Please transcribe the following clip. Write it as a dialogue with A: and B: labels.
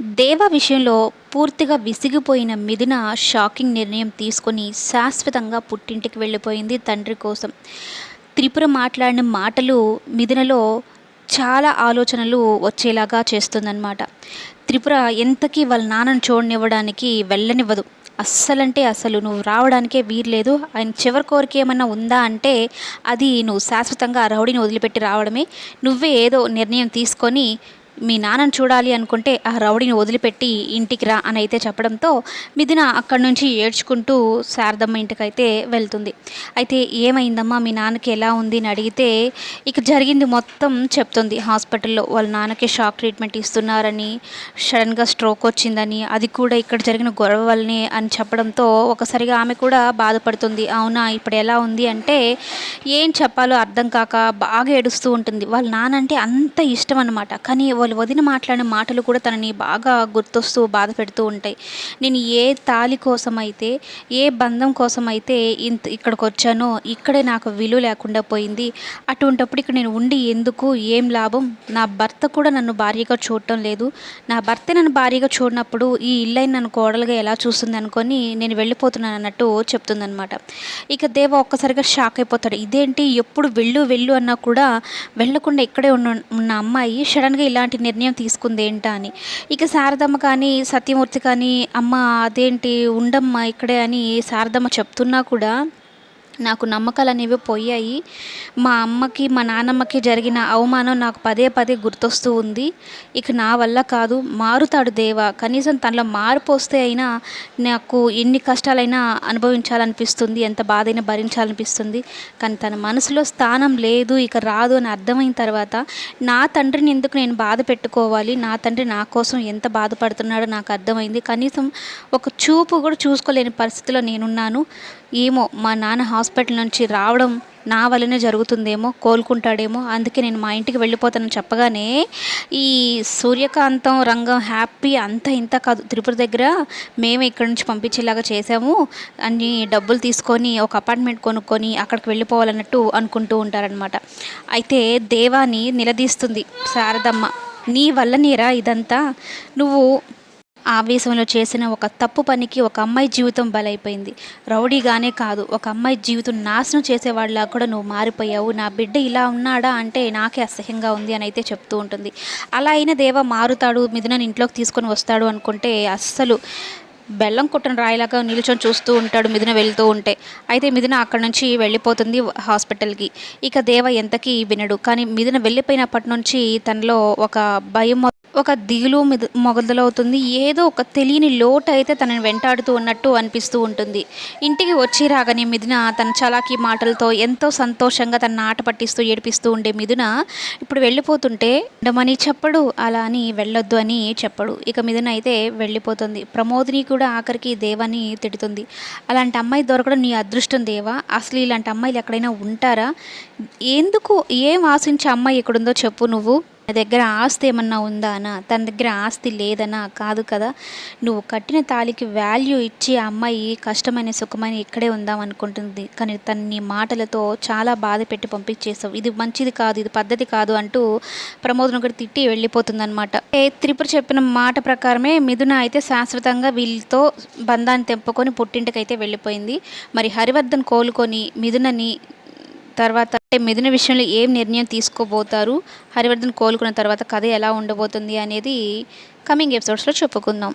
A: దేవ విషయంలో పూర్తిగా విసిగిపోయిన మిథున షాకింగ్ నిర్ణయం తీసుకొని శాశ్వతంగా పుట్టింటికి వెళ్ళిపోయింది తండ్రి కోసం. త్రిపుర మాట్లాడిన మాటలు మిథునలో చాలా ఆలోచనలు వచ్చేలాగా చేస్తుందన్నమాట. త్రిపుర ఎంతకీ వాళ్ళ నాన్నను చూడనివ్వడానికి వెళ్ళనివ్వదు. అస్సలంటే అసలు నువ్వు రావడానికే వీర్లేదు ఆయన చివరి కోరిక ఏమన్నా ఉందా అంటే అది నువ్వు శాశ్వతంగా రౌడీని వదిలిపెట్టి రావడమే. నువ్వే ఏదో నిర్ణయం తీసుకొని మీ నాన్నను చూడాలి అనుకుంటే ఆ రౌడీని వదిలిపెట్టి ఇంటికి రా అని అయితే చెప్పడంతో మిథున అక్కడి నుంచి ఏడ్చుకుంటూ శారదమ్మ ఇంటికి అయితే వెళ్తుంది. అయితే ఏమైందమ్మా? మీ నాన్నకి ఎలా ఉంది? అని అడిగితే ఇక జరిగింది మొత్తం చెప్తుంది. హాస్పిటల్లో వాళ్ళ నాన్నకి షాక్ ట్రీట్మెంట్ ఇస్తున్నారని సడన్గా స్ట్రోక్ వచ్చిందని అది కూడా ఇక్కడ జరిగిన గొడవ వల్లనే అని చెప్పడంతో ఒకసారిగా ఆమె కూడా బాధపడుతుంది. అవునా? ఇప్పుడు ఎలా ఉంది? అంటే ఏం చెప్పాలో అర్థం కాక బాగా ఏడుస్తూ ఉంటుంది. వాళ్ళ నాన్న అంటే అంత ఇష్టం అనమాట కానీ వాళ్ళు వదిన మాట్లాడిన మాటలు కూడా తనని బాగా గుర్తొస్తూ బాధ పెడుతూ ఉంటాయి. నేను ఏ తాలి కోసం అయితే ఏ బంధం కోసం అయితే ఇంత ఇక్కడికి వచ్చానో ఇక్కడే నాకు విలువ లేకుండా పోయింది. అటువంటప్పుడు ఇక్కడ నేను ఉండి ఎందుకు ఏం లాభం? నా భర్త కూడా నన్ను భార్యగా చూడటం లేదు. నా భర్త నన్ను భార్యగా చూడనప్పుడు ఈ ఇల్లైన నన్ను కోడలుగా ఎలా చూస్తుంది అనుకొని నేను వెళ్ళిపోతున్నాను అన్నట్టు చెప్తుందనమాట ఇక దేవ ఒక్కసారిగా షాక్ అయిపోతాడు. ఇదేంటి? ఎప్పుడు వెళ్ళు వెళ్ళు అన్నా కూడా వెళ్ళకుండా ఇక్కడే ఉన్న ఉన్న అమ్మాయి సడన్గా ఇలాంటి నిర్ణయం తీసుకుంది ఏంటా అని. ఇక శారదమ్మ కానీ సత్యమూర్తి కానీ అమ్మ అదేంటి ఉండమ్మా ఇక్కడే అని శారదమ్మ చెప్తున్నా కూడా నాకు నమ్మకాలు అనేవి పోయాయి. మా అమ్మకి మా నాన్నమ్మకి జరిగిన అవమానం నాకు పదే పదే గుర్తొస్తూ ఉంది. ఇక నా వల్ల కాదు. మారుతాడు దేవ. కనీసం తనలో మార్పు వస్తే అయినా నాకు ఎన్ని కష్టాలైనా అనుభవించాలనిపిస్తుంది. ఎంత బాధైనా భరించాలనిపిస్తుంది. కానీ తన మనసులో స్థానం లేదు. ఇక రాదు అని అర్థమైన తర్వాత నా తండ్రిని ఎందుకు నేను బాధ పెట్టుకోవాలి? నా తండ్రి నా కోసం ఎంత బాధపడుతున్నాడో నాకు అర్థమైంది. కనీసం ఒక చూపు కూడా చూసుకోలేని పరిస్థితిలో నేనున్నాను. ఏమో మా నాన్న హాస్పిటల్ నుంచి రావడం నా వల్లనే జరుగుతుందేమో కోలుకుంటాడేమో అందుకే నేను మా ఇంటికి వెళ్ళిపోతానని చెప్పగానే ఈ సూర్యకాంతం రంగం హ్యాపీ అంత ఇంత కాదు. తిరుపతి దగ్గర మేమే ఇక్కడ నుంచి పంపించేలాగా చేసాము అన్ని డబ్బులు తీసుకొని ఒక అపార్ట్మెంట్ కొనుక్కొని అక్కడికి వెళ్ళిపోవాలన్నట్టు అనుకుంటూ ఉంటారనమాట అయితే దేవాని నిలదీస్తుంది శారదమ్మ నీ వల్ల నీరా ఇదంతా? నువ్వు ఆవేశంలో చేసిన ఒక తప్పు పనికి ఒక అమ్మాయి జీవితం బలైపోయింది. రౌడీగానే కాదు ఒక అమ్మాయి జీవితం నాశనం చేసేవాళ్ళలా కూడా నువ్వు మారిపోయావు. నా బిడ్డ ఇలా ఉన్నాడా అంటే నాకే అసహ్యంగా ఉంది అని అయితే చెప్తూ ఉంటుంది. అలా అయిన దేవ మారుతాడు మిథునని ఇంట్లోకి తీసుకొని వస్తాడు అనుకుంటే అస్సలు బెల్లం కుట్టిన రాయిలాగా నిల్చొని చూస్తూ ఉంటాడు మిథున వెళ్తూ ఉంటే. అయితే మిథున అక్కడ నుంచి వెళ్ళిపోతుంది హాస్పిటల్కి. ఇక దేవ ఎంతకీ వినడు. కానీ మిథున వెళ్ళిపోయినప్పటి నుంచి తనలో ఒక భయం ఒక దిగులు మొదలవుతుంది ఏదో ఒక తెలియని లోటు అయితే తనని వెంటాడుతూ ఉన్నట్టు అనిపిస్తూ ఉంటుంది. ఇంటికి వచ్చి రాగానే మిథున తన చలాకీ మాటలతో ఎంతో సంతోషంగా తన ఆట పట్టిస్తూ ఏడిపిస్తూ ఉండే మిథున ఇప్పుడు వెళ్ళిపోతుంటే ఉండమని చెప్పడు అలా అని వెళ్ళొద్దు అని చెప్పడు. ఇక మిథున అయితే వెళ్ళిపోతుంది. ప్రమోదిని కూడా ఆఖరికి దేవాని తిడుతుంది. అలాంటి అమ్మాయి దొరకడం నీ అదృష్టం దేవా? అసలు ఇలాంటి అమ్మాయిలు ఎక్కడైనా ఉంటారా? ఎందుకు ఏం ఆశించే అమ్మాయి ఎక్కడుందో చెప్పు నువ్వు. నా దగ్గర ఆస్తి ఏమన్నా ఉందా అనా తన దగ్గర ఆస్తి లేదనా కాదు కదా. నువ్వు కట్టిన తాళికి వాల్యూ ఇచ్చి ఆ అమ్మాయి కష్టమైన సుఖమైన ఇక్కడే ఉందాం అనుకుంటుంది. కానీ తన నీ మాటలతో చాలా బాధ పెట్టి పంపించేసావు ఇది మంచిది కాదు ఇది పద్ధతి కాదు అంటూ ప్రమోదను కూడా తిట్టి వెళ్ళిపోతుందనమాట ఏ త్రిపుర చెప్పిన మాట ప్రకారమే మిథున అయితే శాశ్వతంగా వీళ్ళతో బంధాన్ని తెంపుకొని పుట్టింటికి అయితే వెళ్ళిపోయింది. మరి హరివర్ధన్ కోలుకొని మిథునని తర్వాత అంటే మిథున విషయంలో ఏం నిర్ణయం తీసుకోబోతారు? హరివర్ధన్ కోలుకున్న తర్వాత కథ ఎలా ఉండబోతుంది అనేది కమింగ్ ఎపిసోడ్స్లో చెప్పుకుందాం